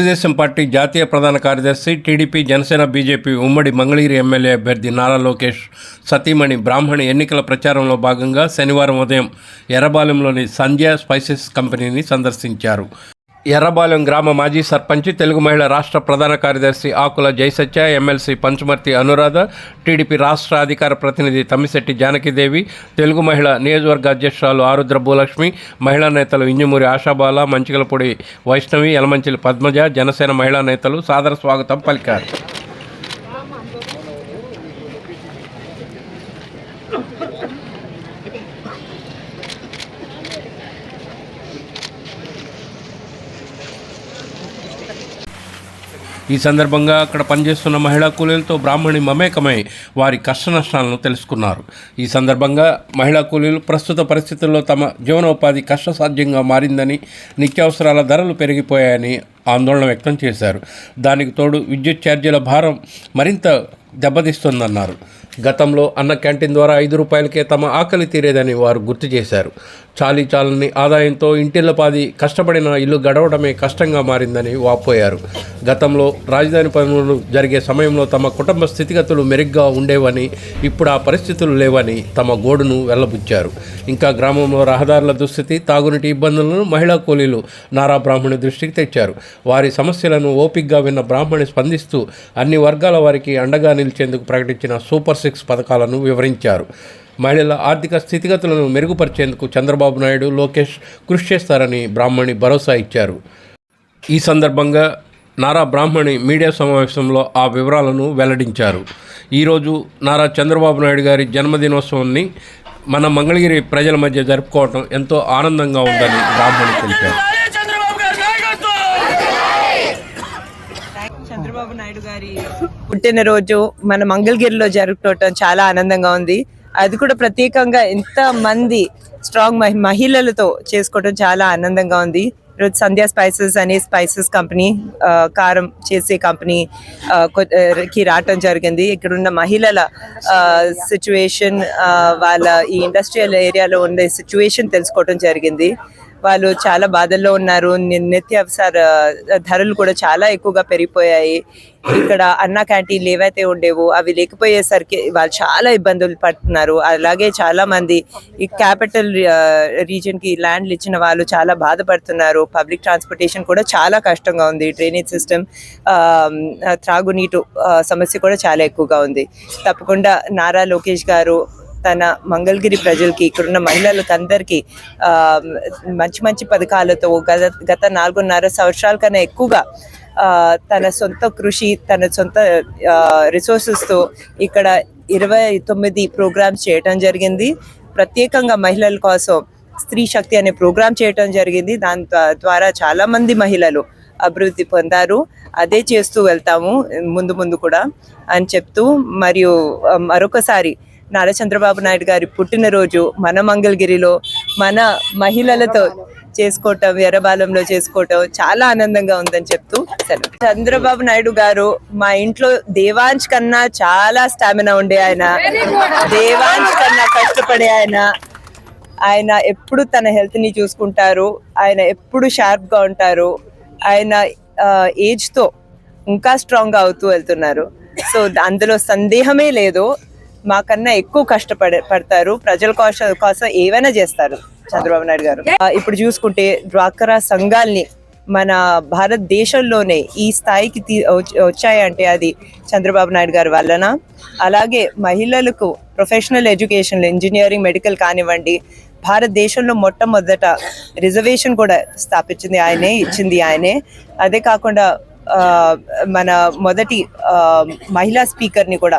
Telugu Desam party జాతీయ ప్రధాన కార్యదర్శి టీడీపీ జనసేన బీజేపీ ఉమ్మడి మంగళగిరి ఎమ్మెల్యే అభ్యర్థి నారా లోకేష్ సతీమణి బ్రాహ్మణి ఎన్నికల ప్రచారంలో భాగంగా శనివారం ఉదయం ఎర్రబాలెంలోని సంధ్య స్పైసెస్ కంపెనీని సందర్శించారు. ఎర్రబాలెం గ్రామ మాజీ సర్పంచ్ తెలుగు మహిళ రాష్ట్ర ప్రధాన కార్యదర్శి ఆకుల జయసత్య ఎమ్మెల్సీ పంచుమర్తి అనురాధ టీడీపీ రాష్ట్ర అధికార ప్రతినిధి తమ్మిశెట్టి జానకిదేవి తెలుగు మహిళ నియోజకవర్గ అధ్యక్షురాలు ఆరుద్ర భూలక్ష్మి మహిళా నేతలు ఇంజమూరి ఆశాబాల మంచికలపూడి వైష్ణవి యలమంచిలి పద్మజ జనసేన మహిళా నేతలు సాదర స్వాగతం పలికారు. ఈ సందర్భంగా అక్కడ పనిచేస్తున్న మహిళా కూలీలతో బ్రాహ్మణి మమేకమై వారి కష్ట నష్టాలను తెలుసుకున్నారు. ఈ సందర్భంగా మహిళా కూలీలు ప్రస్తుత పరిస్థితుల్లో తమ జీవనోపాధి కష్టసాధ్యంగా మారిందని నిత్యావసరాల ధరలు పెరిగిపోయాయని ఆందోళన వ్యక్తం చేశారు. దానికి తోడు విద్యుత్ ఛార్జీల భారం మరింత దెబ్బతీస్తుందన్నారు. గతంలో అన్న క్యాంటీన్ ద్వారా ఐదు రూపాయలకే తమ ఆకలి తీరేదని వారు గుర్తు చేశారు. చాలీ చాలని ఆదాయంతో ఇంటిల్లపాది కష్టపడిన ఇల్లు గడవడమే కష్టంగా మారిందని వాపోయారు. గతంలో రాజధాని పనులు జరిగే సమయంలో తమ కుటుంబ స్థితిగతులు మెరుగ్గా ఉండేవని ఇప్పుడు ఆ పరిస్థితులు లేవని తమ గోడును వెళ్ళబుచ్చారు ఇంకా గ్రామంలో రహదారుల దుస్థితి తాగునీటి ఇబ్బందులను మహిళా కూలీలు నారా బ్రాహ్మణి దృష్టికి తెచ్చారు. వారి సమస్యలను ఓపిగ్గా విన్న బ్రాహ్మణి స్పందిస్తూ అన్ని వర్గాల వారికి అండగా నిలిచేందుకు ప్రకటించిన సూపర్ సిక్స్ పథకాలను వివరించారు. మహిళల ఆర్థిక స్థితిగతులను మెరుగుపరిచేందుకు చంద్రబాబు నాయుడు లోకేష్ కృషి చేస్తారని బ్రాహ్మణి భరోసా ఇచ్చారు. ఈ సందర్భంగా నారా బ్రాహ్మణి మీడియా సమావేశంలో ఆ వివరాలను వెల్లడించారు. ఈరోజు నారా చంద్రబాబు నాయుడు గారి జన్మదినోత్సవాన్ని మన మంగళగిరి ప్రజల మధ్య జరుపుకోవటం ఎంతో ఆనందంగా ఉందని బ్రాహ్మణి తెలిపారు చంద్రబాబు గారి నాయకత్వం చంద్రబాబు నాయుడు గారి పుట్టినరోజు మన మంగళగిరిలో జరుపుకోవటం చాలా ఆనందంగా ఉంది. అది కూడా ప్రత్యేకంగా ఎంత మంది స్ట్రాంగ్ మహి- మహిళలతో చేసుకోవటం చాలా ఆనందంగా ఉంది. ఈరోజు సంధ్యా స్పైసెస్ అనే స్పైసెస్ కంపెనీ కారం చేసే కంపెనీ కి రావటం జరిగింది. ఇక్కడ ఉన్న మహిళల సిచ్యువేషన్ వాళ్ళ ఈ ఇండస్ట్రియల్ ఏరియాలో ఉండే సిచ్యువేషన్ తెలుసుకోవటం జరిగింది. వాళ్ళు చాలా బాధల్లో ఉన్నారు. ని- నిత్యావసర ధరలు కూడా చాలా ఎక్కువగా పెరిగిపోయాయి. ఇక్కడ అన్న క్యాంటీన్లు ఏవైతే ఉండేవో అవి లేకపోయేసరికి వాళ్ళు చాలా ఇబ్బందులు పడుతున్నారు. అలాగే చాలా మంది ఈ క్యాపిటల్ రీజన్కి ల్యాండ్లు ఇచ్చిన వాళ్ళు చాలా బాధపడుతున్నారు. పబ్లిక్ ట్రాన్స్పోర్టేషన్ కూడా చాలా కష్టంగా ఉంది. డ్రైనేజ్ సిస్టమ్ త్రాగునీటు సమస్య కూడా చాలా ఎక్కువగా ఉంది. తప్పకుండా నారా లోకేష్ గారు తన మంగళగిరి ప్రజలకి ఇక్కడున్న మహిళలకు అందరికీ మంచి మంచి పథకాలతో గత గత నాలుగున్నర సంవత్సరాల కన్నా ఎక్కువగా తన సొంత కృషి తన సొంత రిసోర్సెస్తో ఇక్కడ ఇరవై తొమ్మిది ప్రోగ్రామ్స్ చేయటం జరిగింది. ప్రత్యేకంగా మహిళల కోసం స్త్రీ శక్తి అనే ప్రోగ్రామ్ చేయటం జరిగింది. దాని ద్వారా చాలామంది మహిళలు అభివృద్ధి పొందారు. అదే చేస్తూ వెళ్తాము ముందు ముందు కూడా అని చెప్తూ మరియు మరొకసారి నారా చంద్రబాబు నాయుడు గారి పుట్టినరోజు మన మంగళగిరిలో మన మహిళలతో చేసుకోవటం ఎర్రబాలంలో చేసుకోవటం చాలా ఆనందంగా ఉందని చెప్తూ సెలవు. చంద్రబాబు నాయుడు గారు మా ఇంట్లో దేవాంశ్ కన్నా చాలా స్టామినా ఉండే ఆయన. దేవాంశ్ కన్నా కష్టపడే ఆయన. ఆయన ఎప్పుడు తన హెల్త్ని చూసుకుంటారు. ఆయన ఎప్పుడు షార్ప్గా ఉంటారు. ఆయన ఏజ్తో ఇంకా స్ట్రాంగ్గా అవుతూ వెళ్తున్నారు. సో అందులో సందేహమే లేదు. మాకన్నా ఎక్కువ కష్టపడ పడతారు. ప్రజల కోసం కోసం ఏవైనా చేస్తారు చంద్రబాబు నాయుడు గారు. ఇప్పుడు చూసుకుంటే డ్వాక్రా సంఘాల్ని మన భారతదేశంలోనే ఈ స్థాయికి వచ్చాయంటే అది చంద్రబాబు నాయుడు గారి వలన అలాగే మహిళలకు ప్రొఫెషనల్ ఎడ్యుకేషన్ ఇంజనీరింగ్ మెడికల్ కానివ్వండి భారతదేశంలో మొట్టమొదట రిజర్వేషన్ కూడా స్థాపించింది ఆయనే ఇచ్చింది ఆయనే. అదే కాకుండా మన మొదటి మహిళా స్పీకర్ని కూడా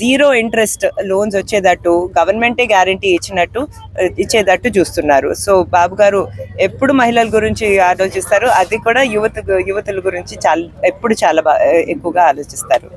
జీరో ఇంట్రెస్ట్ లోన్స్ వచ్చేటట్టు గవర్నమెంటే గ్యారంటీ ఇచ్చినట్టు ఇచ్చేటట్టు చూస్తున్నారు. సో బాబు గారు ఎప్పుడు మహిళల గురించి ఆలోచిస్తారు? అది కూడా యువత యువతుల గురించి చాలా ఎప్పుడు చాలా ఎక్కువగా ఆలోచిస్తారు.